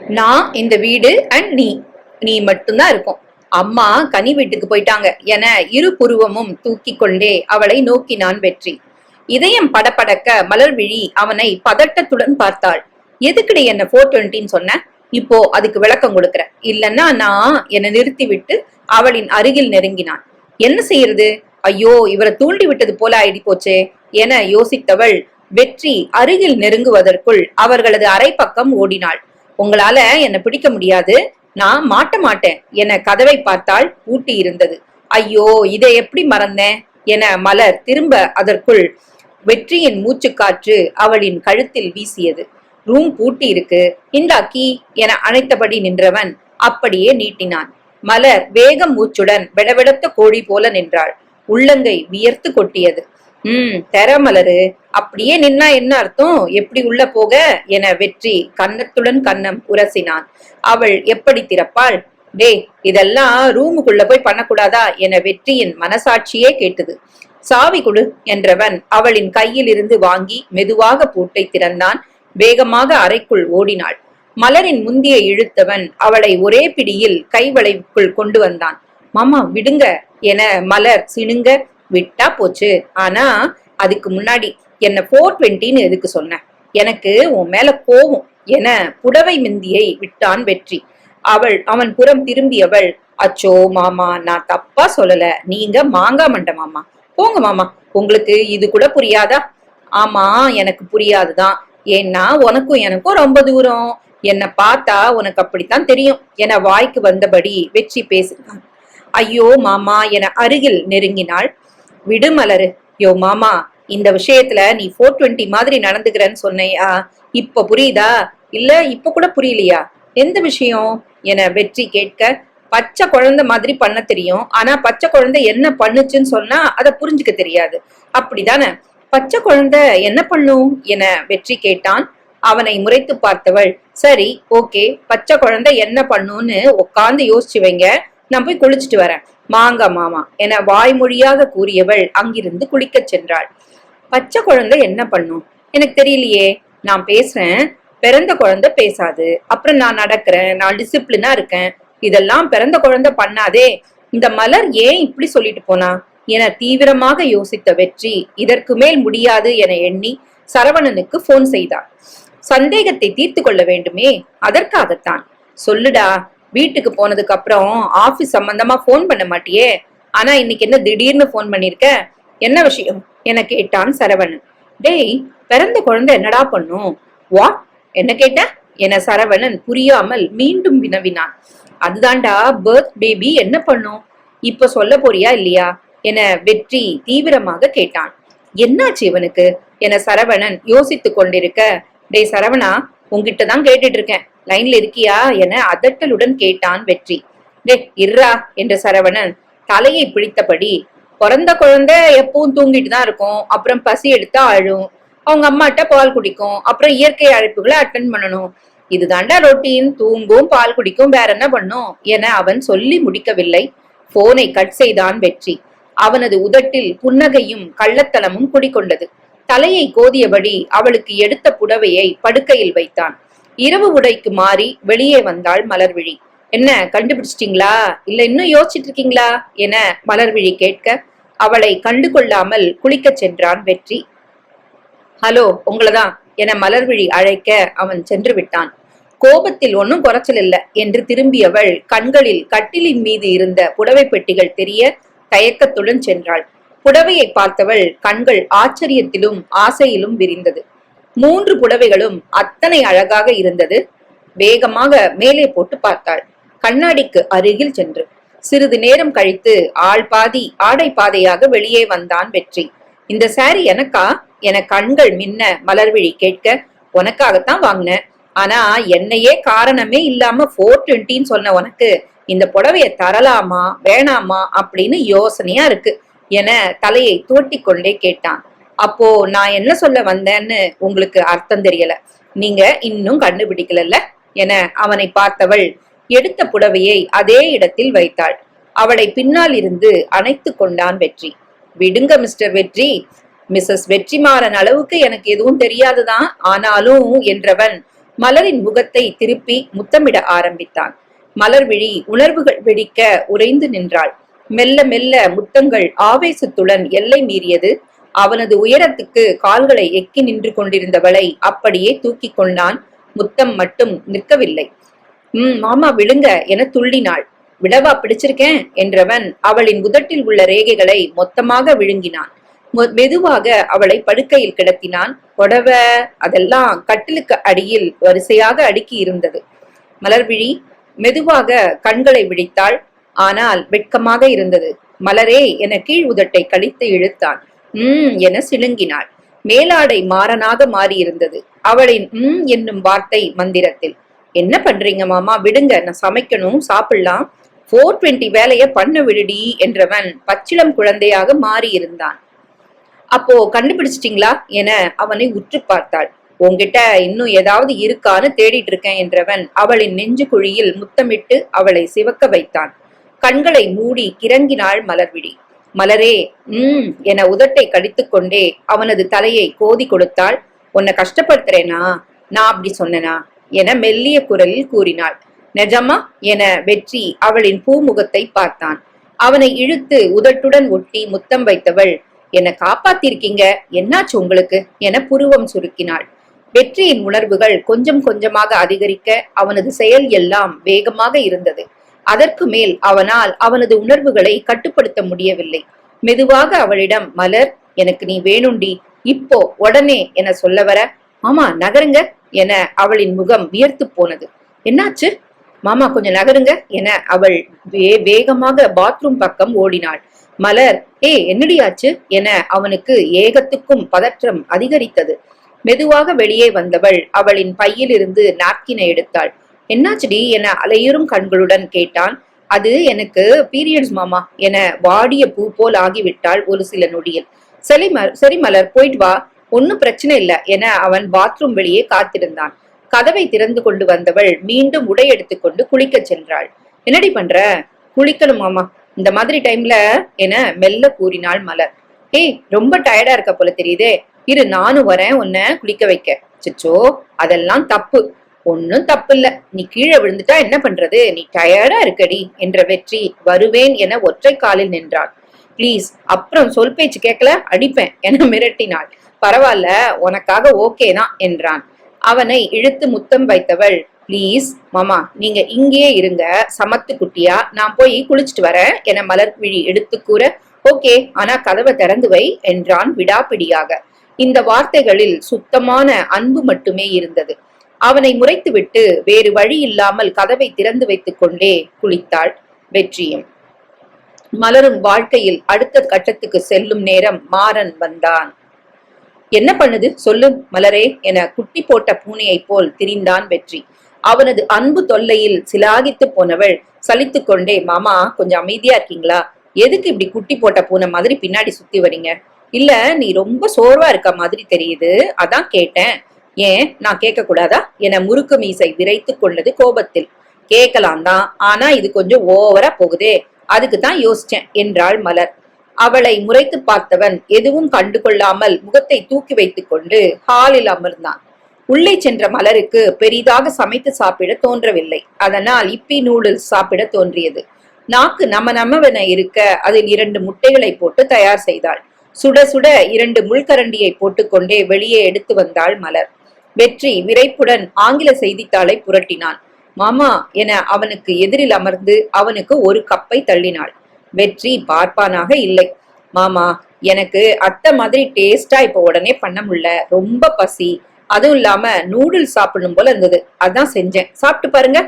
நான் இந்த வீடு அண்ட் நீ. நீ மட்டும்தான் இருக்கும். அம்மா கனி வீட்டுக்கு போயிட்டாங்க என இரு புருவமும் தூக்கி கொண்டே அவளை நோக்கினான் வெற்றி. இதயம் படபடக்க மலர்விழி அவனை பதட்டத்துடன் பார்த்தாள். எதுக்குடி என்ன போர் டுவெண்ட்டின்னு சொன்ன? இப்போ அதுக்கு விளக்கம் கொடுக்கற இல்லன்னா நான் என்னை நிறுத்தி விட்டு அவளின் அருகில் நெருங்கினான். என்ன செய்யறது? ஐயோ இவரை தூண்டி விட்டது போல ஆயிடி போச்சே என யோசித்தவள் வெற்றி அருகில் நெருங்குவதற்குள் அவர்களது அரை பக்கம் ஓடினாள். உங்களால என்ன பிடிக்க முடியாது. நான் மாட்ட மாட்டேன். என கதவை பார்த்தால் பூட்டி இருந்தது. ஐயோ இதை எப்படி மறந்தேன் என மலர் திரும்ப அதற்குள் வெற்றியின் மூச்சுக்காற்று அவளின் கழுத்தில் வீசியது. ரூம் பூட்டி இருக்கு. இந்தா கீ என அணைத்தபடி நின்றவன் அப்படியே நீட்டினான். மலர் வேகம் மூச்சுடன் விடவிடத்த கோழி போல நின்றாள். உள்ளங்கை வியர்த்து கொட்டியது. ம் தெர மலரு. அப்படியே நின்னா என்ன அர்த்தம்? எப்படி உள்ள போக? என வெற்றி கன்னத்துடன் கன்னம் உரசினான். அவள் எப்படி திறப்பாள்? டே இதெல்லாம் ரூமுக்குள்ள போய் பண்ணக்கூடாதா? என வெற்றியின் மனசாட்சியே கேட்டது. சாவி கொடு என்றவன் அவளின் கையில் இருந்து வாங்கி மெதுவாக பூட்டை திறந்தான். வேகமாக அறைக்குள் ஓடினாள். மலரின் முந்திய இழுத்தவன் அவளை ஒரே பிடியில் கைவளைவுக்குள் கொண்டு வந்தான். மாமா விடுங்க என மலர் சிணுங்க விட்டா போச்சு. ஆனா அதுக்கு முன்னாடி என்னை ஃபோர் டுவெண்ட்டின்னு எதுக்கு சொன்ன? எனக்கு உன் மேல கோவம் என புடவை மிந்தியை விட்டான் வெற்றி. அவள் அவன் புறம் திரும்பியவள் அச்சோ மாமா நான் தப்பா சொல்லல. நீங்க மாங்கா மண்ட மாமா. போங்க மாமா. உங்களுக்கு இது கூட புரியாதா? ஆமா எனக்கு புரியாதுதான். ஏன்னா உனக்கும் எனக்கும் ரொம்ப தூரம். என்னை பார்த்தா உனக்கு அப்படித்தான் தெரியும். என வாய்க்கு வந்தபடி வெற்றி பேசினான். ஐயோ மாமா என அருகில் நெருங்கினாள். விடுமலரு யோ மாமா இந்த விஷயத்துல நீ ஃபோர் டுவெண்ட்டி மாதிரி நடந்துக்கிறேன்னு சொன்னையா இப்ப புரியுதா? இல்ல இப்ப கூட புரியலையா? எந்த விஷயம்? என வெற்றி கேட்க பச்சை குழந்தை மாதிரி பண்ண தெரியும். ஆனா பச்சை குழந்தை என்ன பண்ணுச்சுன்னு சொன்னா அதை புரிஞ்சுக்க தெரியாது. அப்படிதானே? பச்சை குழந்தை என்ன பண்ணும்? என வெற்றி கேட்டான். அவனை முறைத்து பார்த்தவள் சரி ஓகே பச்சை குழந்தை என்ன பண்ணும்னு உட்காந்து யோசிச்சு வைங்க. நான் போய் குளிச்சுட்டு வரேன். மாங்க மாமா என வாய்மொழியாக கூறியவள் அங்கிருந்து குளிக்கச் சென்றாள். பச்சை குழந்தை என்ன பண்ணும்? எனக்கு தெரியலையே. நான் பேசுறேன். பிறந்த குழந்தை பேசாது. அப்புறம் நான் நடக்கிறேன். நான் டிசிப்ளினா இருக்கேன். இதெல்லாம் பிறந்த குழந்தை பண்ணாதே. இந்த மலர் ஏன் இப்படி சொல்லிட்டு போனா? என தீவிரமாக யோசித்த வெற்றி இதற்கு மேல் முடியாது என எண்ணி சரவணனுக்கு போன் செய்தாள். சந்தேகத்தை தீர்த்து கொள்ள வேண்டுமே. அதற்காகத்தான். சொல்லுடா வீட்டுக்கு போனதுக்கு அப்புறம் ஆபீஸ் சம்பந்தமா போன் பண்ண மாட்டியே? ஆனா இன்னைக்கு என்ன திடீர்னு போன் பண்ணிருக்க? என்ன விஷயம்? என கேட்டான் சரவணன். டேய் பிறந்த குழந்தை என்னடா பண்ணும்? வாட் என்ன கேட்ட? என சரவணன் புரியாமல் மீண்டும் வினவினான். அதுதான்டா பர்த் பேபி என்ன பண்ணும்? இப்ப சொல்ல போறியா இல்லையா? என வெற்றி தீவிரமாக கேட்டான். என்னாச்சு இவனுக்கு? என சரவணன் யோசித்துக் கொண்டிருக்க டேய் சரவணா உங்ககிட்ட தான் கேட்டுட்டு இருக்கேன். லைன்ல இருக்கியா? என அதட்டலுடன் கேட்டான் வெற்றி. டே இர்ரா என்ற சரவணன் தலையை பிடித்தபடி பிறந்த குழந்தை எப்பவும் தூங்கிட்டு தான் இருக்கும். அப்புறம் பசி எடுத்து அழும். அவங்க அம்மாட்ட பால் குடிக்கும். அப்புறம் இயற்கை அழைப்புகளை அட்டன் பண்ணணும். இதுதாண்டா ரொட்டீன் தூங்கும் பால் குடிக்கும் வேற என்ன பண்ணும்? என அவன் சொல்லி முடிக்கவில்லை. போனை கட் செய்தான் வெற்றி. அவனது உதட்டில் புன்னகையும் கள்ளத்தனமும் குடிக்கொண்டது தலையை கோதியபடி அவளுக்கு எடுத்த புடவையை படுக்கையில் வைத்தான். இரவு உடைக்கு மாறி வெளியே வந்தாள் மலர்விழி. என்ன கண்டுபிடிச்சிட்டீங்களா? இல்ல இன்னும் யோசிச்சிட்டு இருக்கீங்களா என மலர்விழி கேட்க அவளை கண்டு கொள்ளாமல் குளிக்கச் சென்றான் வெற்றி. ஹலோ உங்களதான் என மலர்விழி அழைக்க அவன் சென்று விட்டான் கோபத்தில் ஒன்னும் குறைச்சல் இல்ல என்று திரும்பியவள் கண்களில் கட்டிலின் மீது இருந்த புடவை பெட்டிகள் தெரிய தயக்கத்துடன் சென்றாள். புடவையை பார்த்தவள் கண்கள் ஆச்சரியத்திலும் ஆசையிலும் விரிந்தது. மூன்று புடவைகளும் அத்தனை அழகாக இருந்தது. வேகமாக மேலே போட்டு பார்த்தாள். கண்ணாடிக்கு அருகில் சென்று. சிறிது நேரம் கழித்து ஆள் பாதி ஆடை பாதையாக வெளியே வந்தான் வெற்றி. இந்த சாரி எனக்கா? என கண்கள் மின்ன மலர்விழி கேட்க உனக்காகத்தான் வாங்கினேன். ஆனா என்னையே காரணமே இல்லாம ஃபோர் டுவெண்ட்டின்னு சொன்ன உனக்கு இந்த புடவைய தரலாமா வேணாமா? அப்படின்னு யோசனையா இருக்கு என தலையை தோட்டி கொண்டே கேட்டான். அப்போ நான் என்ன சொல்ல வந்தேன்னு உங்களுக்கு அர்த்தம் தெரியல. நீங்க இன்னும் கண்டுபிடிக்கலல்ல? என அவனை பார்த்தவள் எடுத்த புடவையை அதே இடத்தில் வைத்தாள். அவளை பின்னால் இருந்து அணைத்து கொண்டான் வெற்றி. விடுங்க மிஸ்டர் வெற்றி. மிஸ்ஸஸ் வெற்றிமாறன் அளவுக்கு எனக்கு எதுவும் தெரியாதுதான். ஆனாலும் என்றவன் மலரின் முகத்தை திருப்பி முத்தமிட ஆரம்பித்தான். மலர் விழி உணர்வுகள் வெடிக்க உறைந்து நின்றாள். மெல்ல மெல்ல முத்தங்கள் ஆவேசத்துடன் எல்லை மீறியது. அவனது உயரத்துக்கு கால்களை எக்கி நின்று கொண்டிருந்தவளை அப்படியே தூக்கி கொண்டான். முத்தம் மட்டும் நிற்கவில்லை. ம் மாமா விழுங்க என துள்ளினாள். விடவா பிடிச்சிருக்கேன் என்றவன் அவளின் உதட்டில் உள்ள ரேகைகளை மொத்தமாக விழுங்கினான். மொ- மெதுவாக அவளை படுக்கையில் கிடத்தினான். புடவ அதெல்லாம் கட்டிலுக்கு அடியில் வரிசையாக அடுக்கி இருந்தது. மலர்விழி மெதுவாக கண்களை விழித்தாள். ஆனால் வெட்கமாக இருந்தது. மலரே என கீழ் உதட்டை கழித்து இழுத்தான். ம் என சிழுங்கினாள். மேலாடை மாறனாக மாறியிருந்தது. அவளின் ம் என்னும் வார்த்தை மந்திரத்தில். என்ன பண்றீங்க மாமா? விடுங்க நான் சமைக்கணும் சாப்பிடலாம். ஃபோர் டுவெண்ட்டி வேலையை பண்ண விடுடி என்றவன் பச்சிளம் குழந்தையாக மாறியிருந்தான். அப்போ கண்டுபிடிச்சிட்டீங்களா என அவனை உற்று பார்த்தாள். உங்ககிட்ட இன்னும் ஏதாவது இருக்கான்னு தேடிட்டு இருக்கேன் என்றவன் அவளின் நெஞ்சு குழியில் முத்தமிட்டு அவளை சிவக்க வைத்தான். கண்களை மூடி கிறங்கினாள் மலர்விழி. மலரே உம் என உதட்டை கடித்துக்கொண்டே அவனது தலையை கோதி கொடுத்தாள். உன்னை கஷ்டப்படுத்துறேனா? நான் அப்படி சொன்னனா? என மெல்லிய குரலில் கூறினாள். நெஜமா என வெற்றி அவளின் பூமுகத்தை பார்த்தான். அவனை இழுத்து உதட்டுடன் ஒட்டி முத்தம் வைத்தவள் என்னை காப்பாத்திருக்கீங்க? என்னாச்சு உங்களுக்கு என புருவம் சுருக்கினாள். வெற்றியின் உணர்வுகள் கொஞ்சம் கொஞ்சமாக அதிகரிக்க அவனது செயல் எல்லாம் வேகமாக இருந்தது. அதற்கு மேல் அவனால் அவனது உணர்வுகளை கட்டுப்படுத்த முடியவில்லை. மெதுவாக அவளிடம் மலர் எனக்கு நீ வேணுண்டி. இப்போ உடனே என சொல்ல வர ஆமா நகருங்க. என அவளின் முகம் வியர்த்து போனது. என்னாச்சு? மாமா கொஞ்சம் நகருங்க என அவள் வே வேகமாக பாத்ரூம் பக்கம் ஓடினாள். மலர் ஏ என்னடியாச்சு என அவனுக்கு ஏகத்துக்கும் பதற்றம் அதிகரித்தது. மெதுவாக வெளியே வந்தவள் அவளின் பையிலிருந்து நாப்கினை எடுத்தாள். என்னாச்சுடி? என அலையுறும் கண்களுடன் கேட்டான். அது எனக்கு பீரியட்ஸ் மாமா என வாடிய பூ போல் ஆகிவிட்டாள் ஒரு சில நொடியில். சரி ம சரி மலர் போயிட்டு வா. ஒன்னும் பிரச்சனை இல்ல என அவன் பாத்ரூம் வெளியே காத்திருந்தான். கதவை திறந்து கொண்டு வந்தவள் மீண்டும் உடை எடுத்துக்கொண்டு குளிக்கச் சென்றாள். என்னடி பண்ற? குளிக்கணும் மாமா. இந்த மாதிரி டைம்ல என மெல்ல கூறினாள் மலர். ஏய் ரொம்ப டயர்டா இருக்க போல தெரியுதே. இரு நானும் வரேன். உன்னை குளிக்க வைக்க. சிச்சோ அதெல்லாம் தப்பு. ஒன்னும் தப்பு இல்ல. நீ கீழே விழுந்துட்டா என்ன பண்றது? நீ டயர்டா இருக்கடி என்ற வெற்றி வருவேன் என ஒற்றை காலில் நின்றாள். ப்ளீஸ் அப்புறம் சொல் பேச்சு கேட்கல அடிப்பேன். என மிரட்டினாள். பரவாயில்ல உனக்காக ஓகே தான் என்றான். அவனை இழுத்து முத்தம் வைத்தவள் ப்ளீஸ் மாமா நீங்க இங்கேயே இருங்க. சமத்து குட்டியா நான் போய் குளிச்சுட்டு வரேன். என மலர் விழி எடுத்து கூற ஓகே ஆனா கதவை திறந்து வை என்றான் விடாப்பிடியாக. இந்த வார்த்தைகளில் சுத்தமான அன்பு மட்டுமே இருந்தது. அவனை முறைத்துவிட்டு வேறு வழி இல்லாமல் கதவை திறந்து வைத்துக் கொண்டே குளித்தாள் வெற்றியும். மலரும் வாழ்க்கையில் அடுத்த கட்டத்துக்கு செல்லும் நேரம் மாறன் வந்தான். என்ன பண்ணுது? சொல்லு மலரே என குட்டி போட்ட பூனையைப் போல் திரிந்தான் வெற்றி. அவனது அன்பு தொல்லையில் சிலாகித்து போனவள் சலித்து கொண்டே மாமா கொஞ்சம் அமைதியா இருக்கீங்களா? எதுக்கு இப்படி குட்டி போட்ட பூனை மாதிரி பின்னாடி சுத்தி வரீங்க? இல்ல நீ ரொம்ப சோர்வா இருக்க மாதிரி தெரியுது. அதான் கேட்டேன். ஏன்? நான் கேட்க கூடாதா என முறுக்கு மீசை விரைத்து கொண்டது கோபத்தில். கேட்கலாம் தான். ஆனா இது கொஞ்சம் ஓவரா போகுதே. அதுக்கு தான் யோசிச்சேன் என்றாள் மலர். அவளை முறைத்து பார்த்தவன் எதுவும் கண்டு கொள்ளாமல் முகத்தை தூக்கி வைத்துக் கொண்டு ஹாலில் அமர்ந்தான். உள்ளே சென்ற மலருக்கு பெரிதாக சமைத்து சாப்பிட தோன்றவில்லை. அதனால் இப்பி நூடுல்ஸ் சாப்பிட தோன்றியது. நாக்கு நம நமவென இருக்க அதில் இரண்டு முட்டைகளை போட்டு தயார் செய்தாள். சுட சுட இரண்டு முள்கரண்டியை போட்டுக்கொண்டே வெளியே எடுத்து வந்தாள் மலர். வெற்றி விரைப்புடன் ஆங்கில செய்தித்தாளை புரட்டினான். மாமா என அவனுக்கு எதிரில் அமர்ந்து அவனுக்கு ஒரு கப்பை தள்ளினாள். வெற்றி பார்ப்பானாக இல்லை. மாமா எனக்கு அத்தை மாதிரி டேஸ்டா இப்ப உடனே பண்ண முடியல. ரொம்ப பசி. அதுவும் இல்லாம நூடுல்ஸ் சாப்பிடணும் போல இருந்தது. அதான் செஞ்சேன். சாப்பிட்டு பாருங்க.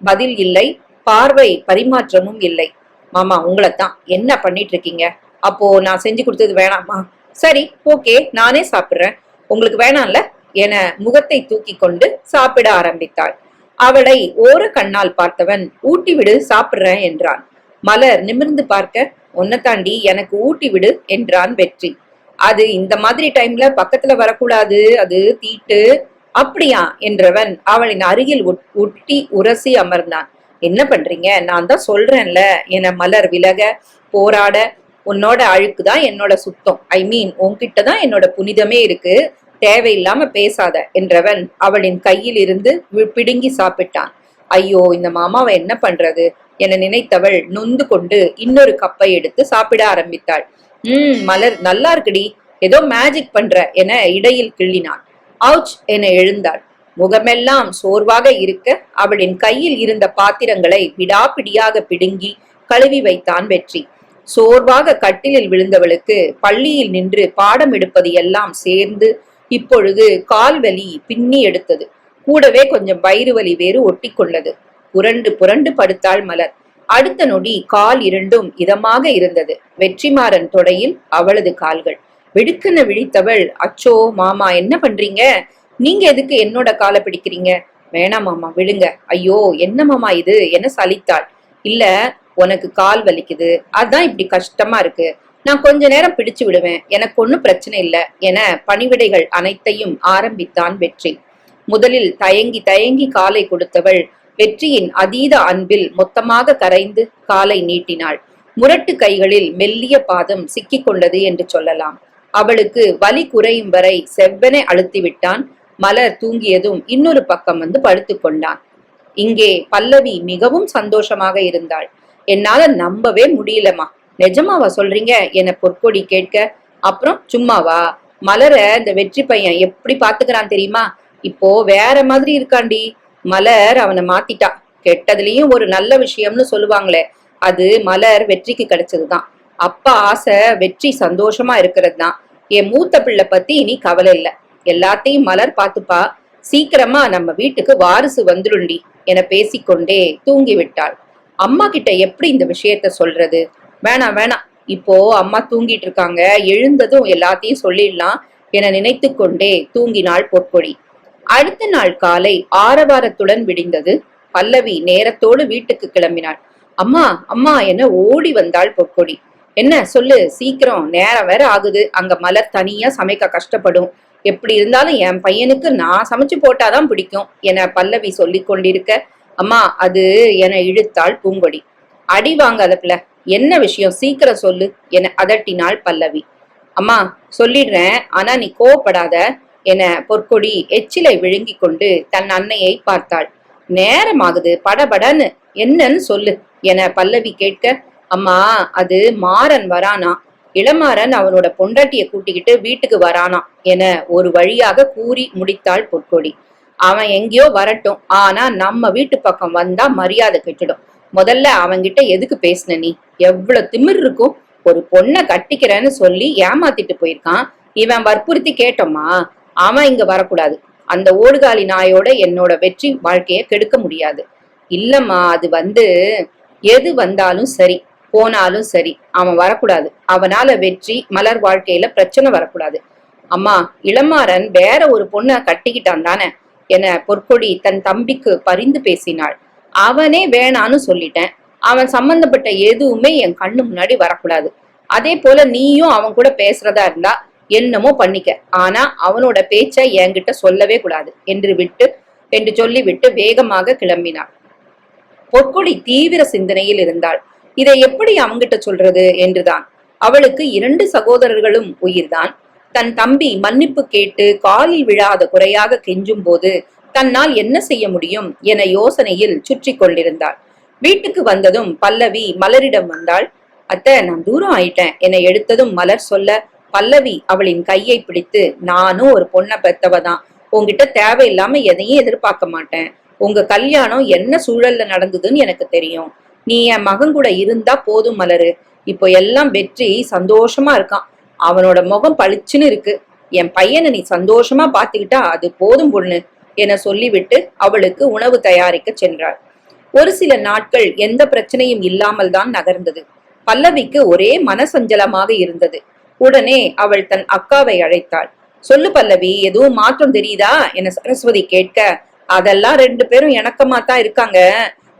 பதில் இல்லை. பார்வை பரிமாற்றமும் இல்லை. மாமா உங்களைத்தான். என்ன பண்ணிட்டு இருக்கீங்க? அப்போ நான் செஞ்சு கொடுத்தது வேணாமா? சரி ஓகே. நானே சாப்பிடுறேன். உங்களுக்கு வேணாம்ல? என முகத்தை தூக்கி கொண்டு சாப்பிட ஆரம்பித்தாள். அவளை ஓர கண்ணால் பார்த்தவன் ஊட்டி விடு சாப்பிடுறேன் என்றான். மலர் நிமிர்ந்து பார்க்க உன்னை தாண்டி எனக்கு ஊட்டி விடு என்றான் வெற்றி. அது இந்த மாதிரி டைம்ல பக்கத்துல வரக்கூடாது அது தீட்டு. அப்படியா? என்றவன் அவளின் அருகில் ஒட்டி உரசி அமர்ந்தான். என்ன பண்றீங்க? நான் தான் சொல்றேன்ல என மலர் விலக போராட உன்னோட அழுக்கு தான் என்னோட சுத்தம். ஐ மீன் உன்கிட்ட தான் என்னோட புனிதமே இருக்கு. தேவையில்லாம பேசாத என்றவன் அவளின் கையில் இருந்து வி- பிடுங்கி சாப்பிட்டான். ஐயோ இந்த மாமாவை என்ன பண்றது? என நினைத்தவள் நொந்து கொண்டு இன்னொரு கப்பை எடுத்து சாப்பிட ஆரம்பித்தாள். உம் மலர் நல்லா இருக்குடி ஏதோ மேஜிக் பண்ற என இடையில் கிள்ளினான் அவுச் என எழுந்தாள். முகமெல்லாம் சோர்வாக இருக்க அவளின் கையில் இருந்த பாத்திரங்களை விடாப்பிடியாக பிடுங்கி கழுவி வைத்தான் வெற்றி. சோர்வாக கட்டிலில் விழுந்தவளுக்கு பள்ளியில் நின்று பாடம் எடுப்பது எல்லாம் சேர்ந்து இப்பொழுது கால்வலி பின்னி எடுத்தது. கூடவே கொஞ்சம் வயிறு வலி வேறு ஒட்டி கொண்டது புரண்டு புரண்டு படுத்தாள் மலர். அடுத்த நொடி கால் இரண்டும் இதமாக இருந்தது. வெற்றிமாறன் தொடையில் அவளது கால்கள். வெடுக்கென விழித்தவள் அச்சோ மாமா என்ன பண்றீங்க? நீங்க எதுக்கு என்னோட காலை பிடிக்கிறீங்க? வேணாம் மாமா விழுங்க. ஐயோ என்ன மாமா இது என சலித்தாள். இல்ல உனக்கு கால் வலிக்குது. அதான் இப்படி கஷ்டமா இருக்கு. நான் கொஞ்ச நேரம் பிடிச்சு விடுவேன். எனக்கு ஒன்றும் பிரச்சனை இல்லை என பணிவிடைகள் அனைத்தையும் ஆரம்பித்தான் வெற்றி. முதலில் தயங்கி தயங்கி காலை கொடுத்தவள் வெற்றியின் அதீத அன்பில் மொத்தமாக கரைந்து காலை நீட்டினாள். முரட்டு கைகளில் மெல்லிய பாதம் சிக்கிக் கொண்டது என்று சொல்லலாம். அவளுக்கு வலி குறையும் வரை செவ்வனை அழுத்தி விட்டான். மலர் தூங்கியதும் இன்னொரு பக்கம் வந்து படுத்துக் கொண்டான். இங்கே பல்லவி மிகவும் சந்தோஷமாக இருந்தாள். என்னால நம்பவே முடியலம்மா. நிஜமாவா சொல்றீங்க? என பொற்கொடி கேட்க. அப்புறம் சும்மாவா? மலர இந்த வெற்றி பையன் எப்படி பாத்துக்கிறான் தெரியுமா? இப்போ வேற மாதிரி இருக்காண்டி. மலர் அவனை மாத்திட்டா. கெட்டதுலயும் ஒரு நல்ல விஷயம்னு சொல்லுவாங்களே. அது மலர் வெற்றிக்கு கிடைச்சதுதான். அப்பா ஆசை வெற்றி சந்தோஷமா இருக்கிறது தான் என் மூத்த பிள்ளை பத்தி இனி கவலை இல்ல. எல்லாத்தையும் மலர் பார்த்துப்பா. சீக்கிரமா நம்ம வீட்டுக்கு வாரிசு வந்துருண்டி என பேசிக்கொண்டே தூங்கி விட்டாள் அம்மா கிட்ட எப்படி இந்த விஷயத்த சொல்றது? வேணாம் வேணாம். இப்போ அம்மா தூங்கிட்டு இருக்காங்க எழுந்ததும் எல்லாத்தையும் சொல்லிடலாம் என நினைத்து கொண்டே தூங்கினாள் பொற்கொடி அடுத்த நாள் காலை ஆரவாரத்துடன் விடிந்தது. பல்லவி நேரத்தோடு வீட்டுக்கு கிளம்பினாள். அம்மா அம்மா என ஓடி வந்தாள் பொற்கொடி என்ன சொல்லு சீக்கிரம் நேரம் வேற ஆகுது. அங்க மலர் தனியா சமைக்க கஷ்டப்படும். எப்படி இருந்தாலும் என் பையனுக்கு நான் சமைச்சு போட்டாதான் பிடிக்கும் என பல்லவி சொல்லிக் கொண்டிருக்க அம்மா அது என இழுத்தாள் பூங்கொடி. அடி வாங்காத பிள்ளை என்ன விஷயம்? சீக்கிரம் சொல்லு என அதட்டினாள் பல்லவி. அம்மா சொல்லிடுறேன் ஆனா நீ கோவப்படாத. என பொற்கொடி எச்சிலை விழுங்கி கொண்டு தன் அன்னையை பார்த்தாள். நேரமாகுது படபடன்னு. என்னன்னு சொல்லு என பல்லவி கேட்க அம்மா அது மாறன் வரானா? இளமாறன் அவனோட பொண்டாட்டிய கூட்டிக்கிட்டு வீட்டுக்கு வரானா? என ஒரு வழியாக கூறி முடித்தாள் பொற்கொடி. அவன் எங்கேயோ வரட்டும் ஆனா நம்ம வீட்டு பக்கம் வந்தா மரியாதை கெட்டுடும். முதல்ல அவன்கிட்ட எதுக்கு பேசுன நீ? எவ்வளவு திமிர் இருக்கும். ஒரு பொண்ணை கட்டிக்கிறேன்னு சொல்லி ஏமாத்திட்டு போயிருக்கான். இவன் வற்புறுத்தி கேட்டோமா? அவன் இங்க வரக்கூடாது. அந்த ஓடுகாலி நாயோட என்னோட வெற்றி வாழ்க்கைய கெடுக்க முடியாது. இல்லம்மா அது வந்து எது வந்தாலும் சரி போனாலும் சரி அவன் வரக்கூடாது. அவனால வெற்றி மலர் வாழ்க்கையில பிரச்சனை வரக்கூடாது. அம்மா இளமாறன் வேற ஒரு பொண்ணை கட்டிக்கிட்டான் தானே? என பொற்கொடி தன் தம்பிக்கு பரிந்து பேசினாள். அவனே வேணான்னு சொல்லிட்டேன். அவன் சம்பந்தப்பட்ட எதுவுமே என் கண்ணு முன்னாடி வரக்கூடாது. அதே போல நீயும் அவன் கூட பேசுறதா இருந்தா என்னமோ பண்ணிக்க. ஆனா அவனோட பேச்சை என்கிட்ட சொல்லவே கூடாது என்று விட்டு என்று சொல்லிவிட்டு வேகமாக கிளம்பினாள் பொற்கொடி தீவிர சிந்தனையில் இருந்தாள். இதை எப்படி அவங்கிட்ட சொல்றது என்றுதான். அவளுக்கு இரண்டு சகோதரர்களும் உயிர்தான். தன் தம்பி மன்னிப்பு கேட்டு காலில் விழாத குறையாக கெஞ்சும் போது தன்னால் என்ன செய்ய முடியும் என யோசனையில் சுற்றி கொண்டிருந்தாள். வீட்டுக்கு வந்ததும் பல்லவி மலரிடம் வந்தாள் அத்தை நான் தூரம் ஆயிட்டேன் என எடுத்ததும் மலர் சொல்ல பல்லவி அவளின் கையை பிடித்து நானும் ஒரு பொண்ணை பெத்தவதான் உங்ககிட்ட தேவையில்லாம எதையும் எதிர்பார்க்க மாட்டேன். உங்க கல்யாணம் என்ன சூழல்ல நடந்ததுன்னு எனக்கு தெரியும். நீ என் மகன் கூட இருந்தா போதும் மலரு. இப்போ எல்லாம் வெற்றி சந்தோஷமா இருக்கான். அவனோட முகம் பளிச்சுன்னு இருக்கு. என் பையனை நீ சந்தோஷமா பாத்துக்கிட்டா அது போதும் பொண்ணு. என சொல்லிவிட்டு அவளுக்கு உணவு தயாரிக்க சென்றாள். ஒரு சில நாட்கள் எந்த பிரச்சனையும் இல்லாமல் தான் நகர்ந்தது. பல்லவிக்கு ஒரே மனசஞ்சலமாக இருந்தது. உடனே அவள் தன் அக்காவை அழைத்தாள். சொல்லு பல்லவி எதுவும் மாற்றம் தெரியுதா? என சரஸ்வதி கேட்க அதெல்லாம் ரெண்டு பேரும் இணக்கமா தான் இருக்காங்க.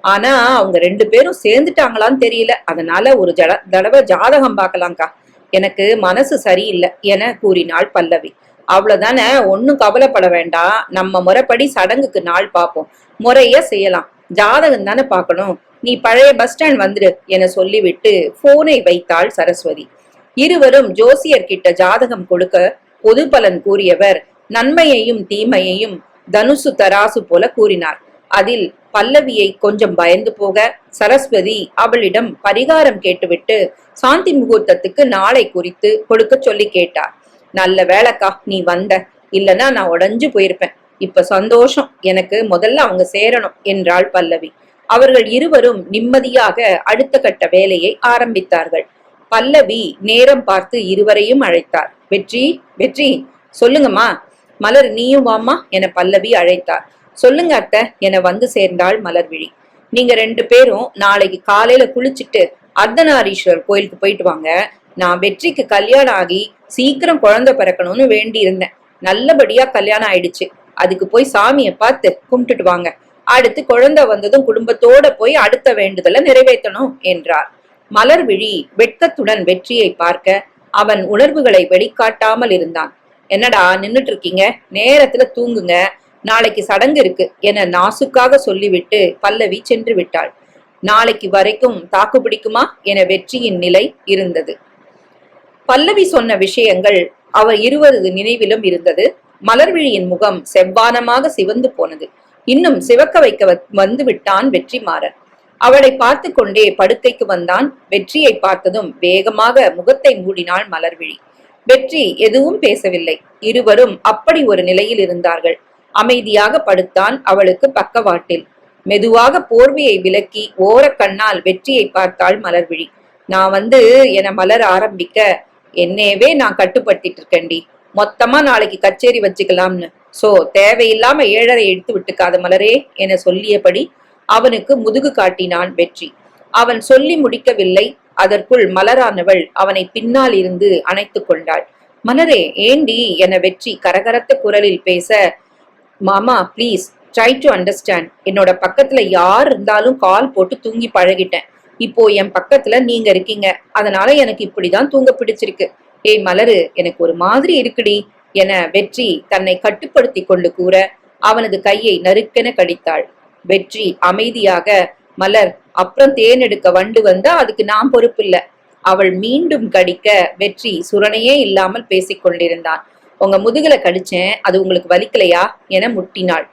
ஆனா அவங்க ரெண்டு பேரும் சேர்ந்துட்டாங்களான்னு தெரியல. அதனால ஒரு ஜட தடவை ஜாதகம் பார்க்கலாம்க்கா. எனக்கு மனசு சரியில்லை என கூறினாள் பல்லவி. அவ்வளவுதானே? ஒன்னும் கவலைப்பட வேண்டாம். நம்ம முறைப்படி சடங்குக்கு நாள் பார்ப்போம். முறையா செய்யலாம். ஜாதகம் தானே பார்க்கணும். நீ பழைய பஸ் ஸ்டாண்ட் வந்துடு என சொல்லிவிட்டு போனை வைத்தாள் சரஸ்வதி. இருவரும் ஜோசியர் கிட்ட ஜாதகம் கொடுக்க பொது பலன் கூறியவர் நன்மையையும் தீமையையும் தனுசு தராசு போல கூறினார். அதில் பல்லவியை கொஞ்சம் பயந்து போக சரஸ்வதி அவளிடம் பரிகாரம் கேட்டுவிட்டு சாந்தி முகூர்த்தத்துக்கு நாளை குறித்து கொடுக்க சொல்லி கேட்டார். நல்ல வேலைக்கா நீ வந்த. இல்லனா நான் உடைஞ்சு போயிருப்பேன். இப்ப சந்தோஷம். எனக்கு முதல்ல அவங்க சேரணும் என்றாள் பல்லவி. அவர்கள் இருவரும் நிம்மதியாக அடுத்த கட்ட வேலையை ஆரம்பித்தார்கள். பல்லவி நேரம் பார்த்து இருவரையும் அழைத்தார். வெற்றி வெற்றி சொல்லுங்கம்மா. மலர் நீயும் வாம்மா என பல்லவி அழைத்தார். சொல்லுங்க அத்தை என வந்து சேர்ந்தாள் மலர்விழி. நீங்க ரெண்டு பேரும் நாளைக்கு காலையில குளிச்சுட்டு அர்த்தநாரீஸ்வரர் கோயிலுக்கு போயிட்டு வாங்க. நான் வெற்றிக்கு கல்யாணம் ஆகி சீக்கிரம் குழந்தை பிறக்கணும்னு வேண்டி இருந்தேன் நல்லபடியா கல்யாணம் ஆயிடுச்சு. அதுக்கு போய் சாமியை பார்த்து கும்பிட்டுட்டு வாங்க. அடுத்து குழந்தை வந்ததும் குடும்பத்தோட போய் அடுத்த வேண்டுதலை நிறைவேற்றணும் என்றார். மலர்விழி வெட்கத்துடன் வெற்றியை பார்க்க அவன் உணர்வுகளை வெளிக்காட்டாமல் இருந்தான். என்னடா நின்னுட்டு இருக்கீங்க நேரத்துல தூங்குங்க. நாளைக்கு சடங்கு இருக்கு என நாசுக்காக சொல்லிவிட்டு பல்லவி சென்று விட்டாள். நாளைக்கு வரைக்கும் தாக்கு பிடிக்குமா? என வெற்றியின் நிலை இருந்தது. பல்லவி சொன்ன விஷயங்கள் அவர் இருவரது நினைவிலும் இருந்தது. மலர்விழியின் முகம் செவ்வானமாக சிவந்து போனது. இன்னும் சிவக்க வைக்க வந்து விட்டான் வெற்றிமாறன். அவளை பார்த்து கொண்டே படுக்கைக்கு வந்தான். வெற்றியை பார்த்ததும் வேகமாக முகத்தை மூடினாள் மலர்விழி. வெற்றி எதுவும் பேசவில்லை. இருவரும் அப்படி ஒரு நிலையில் இருந்தார்கள். அமைதியாக படுத்தான் அவளுக்கு பக்கவாட்டில். மெதுவாக போர்வையை விலக்கி ஓரக்கண்ணால் வெற்றியை பார்த்தாள் மலர்விழி. நான் வந்து என மலர் ஆரம்பிக்க என்னையவே நான் கட்டுப்படுத்திட்டு இருக்கேன்டி. மொத்தமா நாளைக்கு கச்சேரி வச்சுக்கலாம்னு. சோ தேவையில்லாம ஏழரை எடுத்து விட்டுக்காத மலரே என சொல்லியபடி அவனுக்கு முதுகு காட்டினான் வெற்றி. அவன் சொல்லி முடிக்கவில்லை அதற்குள் மலரானவள் அவனை பின்னால் இருந்து அணைத்து கொண்டாள். மலரே ஏண்டி? என வெற்றி கரகரத்த குரலில் பேச மாமா ப்ளீஸ் ட்ரை டு அண்டர்ஸ்டாண்ட் என்னோட பக்கத்துல யார் இருந்தாலும் கால் போட்டு தூங்கி பழகிட்டேன். இப்போ என் பக்கத்துல நீங்க இருக்கீங்க. அதனால எனக்கு இப்படிதான் தூங்க பிடிச்சிருக்கு. ஏய் மலரு எனக்கு ஒரு மாதிரி இருக்குடி என வெற்றி தன்னை கட்டுப்படுத்தி கொண்டு கூற அவனது கையை நறுக்கென கடித்தாள். வெற்றி அமைதியாக மலர் அப்புறம் தேன் எடுக்க வண்டு வந்தா அதுக்கு நான் பொறுப்பில்ல அவள் மீண்டும் கடிக்க வெற்றி சுரணையே இல்லாமல் பேசிக்கொண்டிருந்தான் உங்க முதுகுல கடிச்சேன் அது உங்களுக்கு வலிக்கலையா என முட்டினாள்.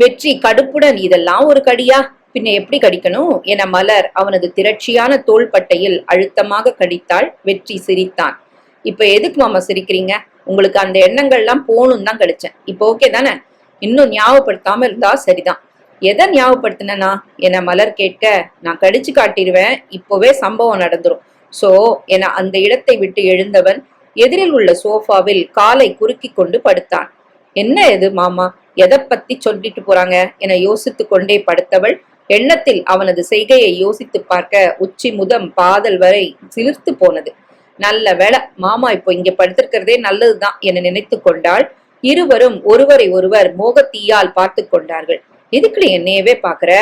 வெற்றி கடுப்புடன் இதெல்லாம் ஒரு கடியா? பின்ன எப்படி கடிக்கணும் என மலர் அவனது திரட்சியான தோள்பட்டையில் அழுத்தமாக கடித்தாள் வெற்றி சிரித்தான். இப்ப எதுக்கு மாமா சிரிக்கிறீங்க? உங்களுக்கு அந்த எண்ணங்கள்லாம் போகணும் தான் கடிச்சேன் இப்போ ஓகே தானே? இன்னும் ஞாபகப்படுத்தாம இருந்தா சரிதான். எதை ஞாபகப்படுத்தினா என மலர் கேட்க நான் கடிச்சு காட்டிடுவேன். இப்போவே சம்பவம் நடந்துரும். சோ என அந்த இடத்தை விட்டு எழுந்தவன் எதிரில் உள்ள சோஃபாவில் காலை குறுக்கி கொண்டு படுத்தான். என்ன இது மாமா? எதை பத்தி சொல்லிட்டு போறாங்க? என யோசித்து கொண்டே படுத்தவள் எண்ணத்தில் அவனது செய்கையை யோசித்து பார்க்க உச்சி முதம் பாதல் வரை சிலிர்த்து போனது. நல்ல வேலை மாமா இப்போ இங்க படுத்திருக்கிறதே நல்லதுதான் என நினைத்து கொண்டாள். இருவரும் ஒருவரை ஒருவர் மோகத்தீயால் பார்த்து கொண்டார்கள். எதுக்குடி என்னையவே பாக்குற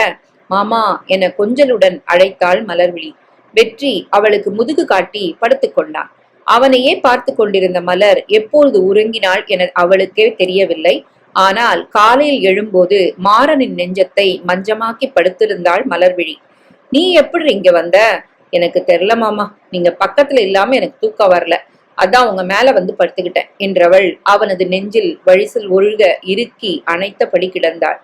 மாமா என கொஞ்சலுடன் அழைத்தாள் மலர்விழி. வெற்றி அவளுக்கு முதுகு காட்டி படுத்துக் கொண்டான். அவனையே பார்த்து கொண்டிருந்த மலர் எப்பொழுது உறங்கினாள் என அவளுக்கே தெரியவில்லை. ஆனால் காலையில் எழும்போது மாறனின் நெஞ்சத்தை மஞ்சமாக்கி படுத்திருந்தாள் மலர்விழி. நீ எப்படி இங்க வந்த? எனக்கு தெரியல மாமா. நீங்க பக்கத்துல இல்லாம எனக்கு தூக்கம் வரல. அதான் உங்க மேல வந்து படுத்துக்கிட்டேன் என்றவள் அவனது நெஞ்சில் வழிசில் ஒழுக இறுக்கி அணைத்தபடி கிடந்தாள்.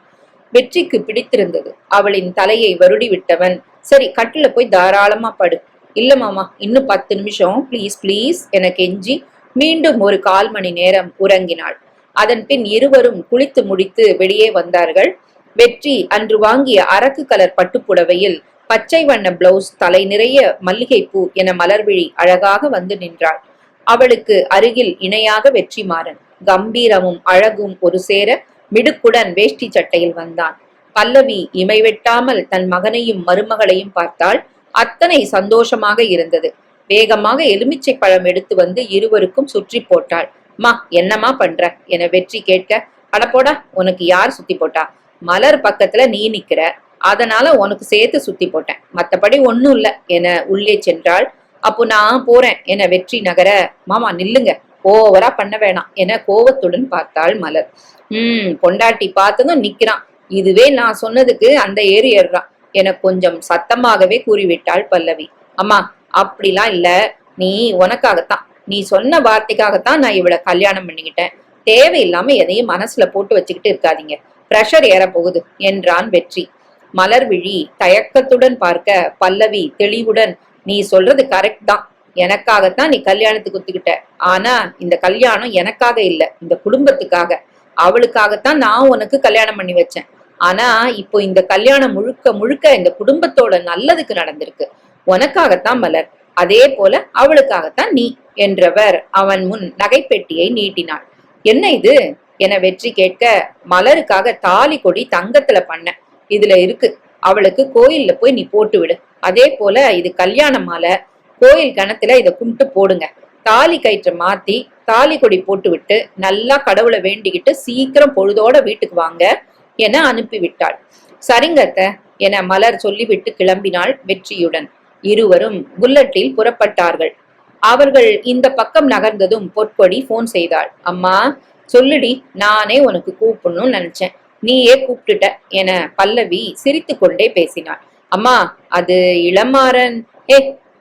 வெற்றிக்கு பிடித்திருந்தது. அவளின் தலையை வருடி விட்டவன் சரி கட்டில போய் தாராளமா படு. இல்ல மாமா இன்னும் பத்து நிமிஷம். ப்ளீஸ் ப்ளீஸ் என கெஞ்சி மீண்டும் ஒரு கால் மணி நேரம் உறங்கினாள். அதன் பின் இருவரும் குளித்து முடித்து வெளியே வந்தார்கள். வெற்றி அன்று வாங்கிய அரக்கு கலர் பட்டுப்புடவையில் பச்சை வண்ண பிளவுஸ் தலை நிறைய மல்லிகைப்பூ என மலர்விழி அழகாக வந்து நின்றாள். அவளுக்கு அருகில் இணையாக வெற்றிமாறன் கம்பீரமும் அழகும் ஒரு சேர மிடுக்குடன் வேஷ்டி சட்டையில் வந்தான். பல்லவி இமை வெட்டாமல் தன் மகனையும் மருமகளையும் பார்த்தாள். அத்தனை சந்தோஷமாக இருந்தது. வேகமாக எலுமிச்சை பழம் எடுத்து வந்து இருவருக்கும் சுற்றி போட்டாள். மா என்னம்மா பண்ற? என வெற்றி கேட்க? அடப்போடா உனக்கு யார் சுத்தி போட்டா? மலர் பக்கத்துல நீ நிக்கிற. அதனால உனக்கு சேர்த்து சுத்தி போட்டேன். மத்தபடி ஒண்ணும் இல்ல. என உள்ளே சென்றாள். அப்போ நான் போறேன். என வெற்றி நகர. மாமா நில்லுங்க. ஓவரா பண்ண வேணாம். என கோவத்துடன் பார்த்தாள் மலர். உம் பொண்டாட்டி பார்த்ததும் நிக்கிறான். இதுவே நான் சொன்னதுக்கு அந்த ஏறி ஏறுறான். என கொஞ்சம் சத்தமாகவே கூறிவிட்டாள் பல்லவி. அம்மா அப்படிலாம் இல்ல. நீ உனக்காகத்தான். நீ சொன்ன வார்த்தைக்காகத்தான் நான் இவளை கல்யாணம் பண்ணிக்கிட்டேன். தேவையில்லாம எதையும் மனசுல போட்டு வச்சுக்கிட்டு இருக்காதீங்க. பிரஷர் ஏற போகுது என்றான் வெற்றி. மலர்விழி தயக்கத்துடன் பார்க்க பல்லவி தெளிவுடன் நீ சொல்றது கரெக்ட் தான். எனக்காகத்தான் நீ கல்யாணத்துக்கு ஒத்துக்கிட்ட. ஆனா இந்த கல்யாணம் எனக்காக இல்ல இந்த குடும்பத்துக்காக. அவளுக்காகத்தான் நான் உனக்கு கல்யாணம் பண்ணி வச்சேன். ஆனா இப்போ இந்த கல்யாணம் முழுக்க முழுக்க இந்த குடும்பத்தோட நல்லதுக்கு நடந்திருக்கு. உனக்காகத்தான் மலர். அதே போல அவளுக்காகத்தான் நீ. என்றவர் அவன் முன் நகைப்பெட்டியை நீட்டினாள். என்ன இது? என வெற்றி கேட்க மலருக்காக தாலி கொடி தங்கத்துல பண்ண. இதுல இருக்கு. அவளுக்கு கோயில்ல போய் நீ போட்டு விடு. அதே போல இது கல்யாண மாலை. கோயில் கணத்துல இதை கும்பிட்டு போடுங்க. தாலி கயிற்றை மாத்தி தாலி கொடி போட்டு விட்டு நல்லா கடவுளை வேண்டிக்கிட்டு சீக்கிரம் பொழுதோட வீட்டுக்கு வாங்க என அனுப்பிவிட்டாள். சரிங்க அத்தை என மலர் சொல்லிவிட்டு கிளம்பினாள் வெற்றியுடன். இருவரும் புல்லட்டில் புறப்பட்டார்கள். அவர்கள் இந்த பக்கம் நகர்ந்ததும் பொற்கொடி போன் செய்தாள். அம்மா சொல்லுடி நானே உனக்கு கூப்பிடணும்னு நினைச்சேன். நீயே கூப்பிட்டுட்ட என பல்லவி சிரித்து கொண்டே பேசினாள். அம்மா அது இளமாறன். ஏ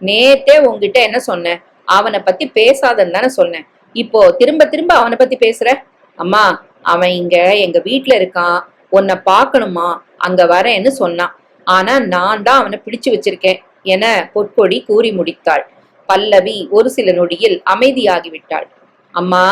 நேத்தே உங்ககிட்ட என்ன சொன்னேன் அவனை பத்தி பேசாதன்னு தானே சொன்னேன் இப்போ திரும்ப திரும்ப அவனை பத்தி பேசுற? அம்மா அவன் இங்க எங்க வீட்டுல இருக்கான். உன்னை பார்க்கணுமா? அங்க வரேன்னு சொன்னான். ஆனா நான் தான் அவனை பிடிச்சு வச்சிருக்கேன் என பொற்கொடி கூறி முடித்தாள். பல்லவி ஒரு சில நொடியில் அமைதியாகிவிட்டாள். அம்மா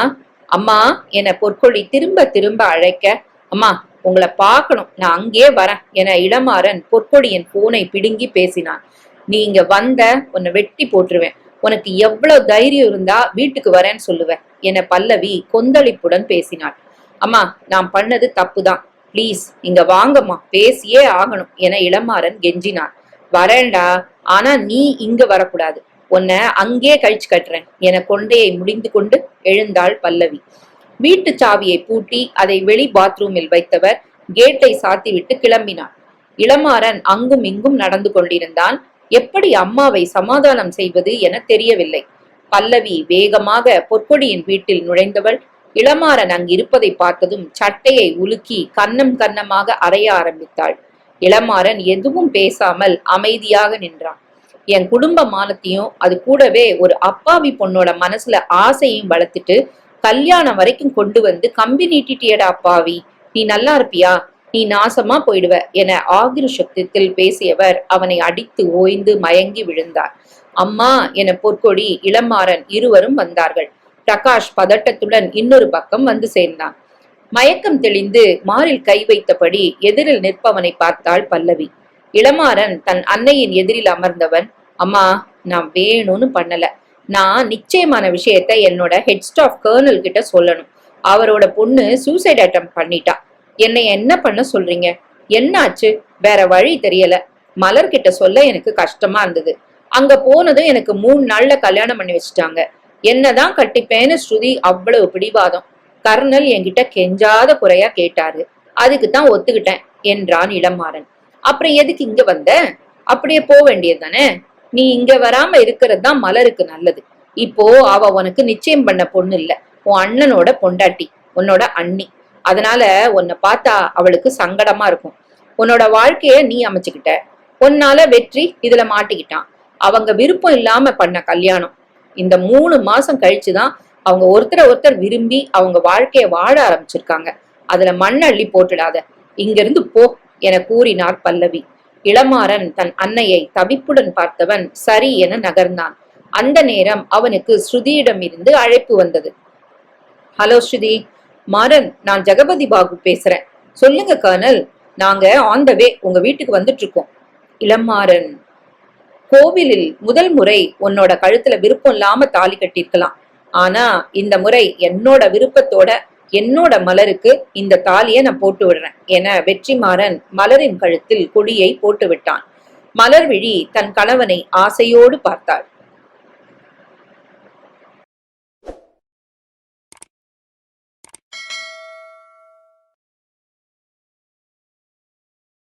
அம்மா என பொற்கொழி திரும்ப திரும்ப அழைக்க அம்மா உங்களை பார்க்கணும் நான் அங்கேயே வரேன் என இளமாறன் பொற்கொடியின் போனை பிடுங்கி பேசினான். நீ இங்க வந்த உன்னை வெட்டி போட்டுருவேன். உனக்கு எவ்வளவு தைரியம் இருந்தா வீட்டுக்கு வரேன்னு சொல்லுவேன் என பல்லவி கொந்தளிப்புடன் பேசினாள். அம்மா நான் பண்ணது தப்புதான். ப்ளீஸ் இங்க வாங்கம்மா பேசியே ஆகணும் என இளமாறன் கெஞ்சினான். வரேன்டா ஆனா நீ இங்க வரக்கூடாது. உன்னை அங்கே கழிச்சு கட்டுறேன். என கொண்டையை முடிந்து கொண்டு எழுந்தாள் பல்லவி. வீட்டு சாவியை பூட்டி அதை வெளி பாத்ரூமில் வைத்தவர் கேட்டை சாத்திவிட்டு கிளம்பினார். இளமாறன் அங்கும் இங்கும் நடந்து கொண்டிருந்தான். எப்படி அம்மாவை சமாதானம் செய்வது என தெரியவில்லை. பல்லவி வேகமாக பொற்கொடியின் வீட்டில் நுழைந்தவள் இளமாறன் அங்கிருப்பதை பார்த்ததும் சட்டையை உலுக்கி கன்னம் கன்னமாக அறைய ஆரம்பித்தாள். இளமாறன் எதுவும் பேசாமல் அமைதியாக நின்றான். என் குடும்ப மானத்தையும் அது கூடவே ஒரு அப்பாவி பொண்ணோட மனசுல ஆசையும் வளர்த்துட்டு கல்யாணம் வரைக்கும் கொண்டு வந்து கம்பி நீட்டிட்டியடா அப்பாவி. நீ நல்லா இருப்பியா? நீ நாசமா போயிடுவ என ஆகிரு சப்தத்தில் பேசியவர் அவனை அடித்து ஓய்ந்து மயங்கி விழுந்தார். அம்மா என பொற்கொடி இளமாறன் இருவரும் வந்தார்கள். பிரகாஷ் பதட்டத்துடன் இன்னொரு பக்கம் வந்து சேர்ந்தான். மயக்கம் தெளிந்து மாரில் கை வைத்தபடி எதிரில் நிற்பவனை பார்த்தாள் பல்லவி. இளமாறன் தன் அன்னையின் எதிரில் அமர்ந்தவன் அம்மா நான் வேணும்னு பண்ணல. நான் நிச்சயமான விஷயத்த என்னோட ஹெட் ஸ்டாஃப் கர்னல் கிட்ட சொல்லணும். அவரோட பொண்ணு சூசைட் அட்டம் பண்ணிட்டா. என்னை என்ன பண்ண சொல்றீங்க? என்னாச்சு? வேற வழி தெரியல. மலர்கிட்ட சொல்ல எனக்கு கஷ்டமா இருந்தது. அங்க போனதும் எனக்கு மூணு நாள்ல கல்யாணம் பண்ணி வச்சுட்டாங்க. என்னதான் கட்டிப்பேன்னு ஸ்ருதி அவ்வளவு பிடிவாதம். கர்னல் என்கிட்ட கெஞ்சாத குறையா கேட்டாரு. அதுக்கு தான் ஒத்துக்கிட்டேன் என்றான் இளமாறன். அப்புறம் எதுக்கு இங்க வந்த? அப்படியே போக வேண்டியது தானே நீ இங்க வராம இருக்கிறது தான் மலருக்கு நல்லது. இப்போ அவ உனக்கு நிச்சயம் பண்ண பொண்ணு இல்ல. உன் அண்ணனோட பொண்டாட்டி உன்னோட அண்ணி. அதனால உன்னை பார்த்தா அவளுக்கு சங்கடமா இருக்கும். உன்னோட வாழ்க்கைய நீ அமைச்சுக்கிட்ட. உன்னால வெற்றி இதுல மாட்டிக்கிட்டான். அவங்க விருப்பம் இல்லாம பண்ண கல்யாணம். இந்த மூணு மாசம் கழிச்சுதான் அவங்க ஒருத்தரை ஒருத்தர் விரும்பி அவங்க வாழ்க்கைய வாழ ஆரம்பிச்சிருக்காங்க. அதுல மண் அள்ளி போட்டுடாத. இங்கிருந்து போ. என கூறினார் பல்லவி. இளமாறன் தன் அன்னையை தவிப்புடன் பார்த்தவன் சரி என நகர்ந்தான். அந்த நேரம் அவனுக்கு ஸ்ருதியிடம் இருந்து அழைப்பு வந்தது. ஹலோ ஸ்ருதி மாறன் நான் ஜெகபதி பாபு பேசுறேன். சொல்லுங்க கர்னல் நாங்க ஆன் த வே உங்க வீட்டுக்கு வந்துட்டு இருக்கோம் இளமாறன் கோவிலில் முதல் முறை உன்னோட கழுத்துல விருப்பம் இல்லாம தாலி கட்டியிருக்கலாம். ஆனா இந்த முறை என்னோட விருப்பத்தோட என்னோட மலருக்கு இந்த தாலியை நான் போட்டு விடுறேன். என வெற்றிமாறன் மலரின் கழுத்தில் கொடியை போட்டு விட்டான். மலர்விழி தன் கணவனை ஆசையோடு பார்த்தாள்.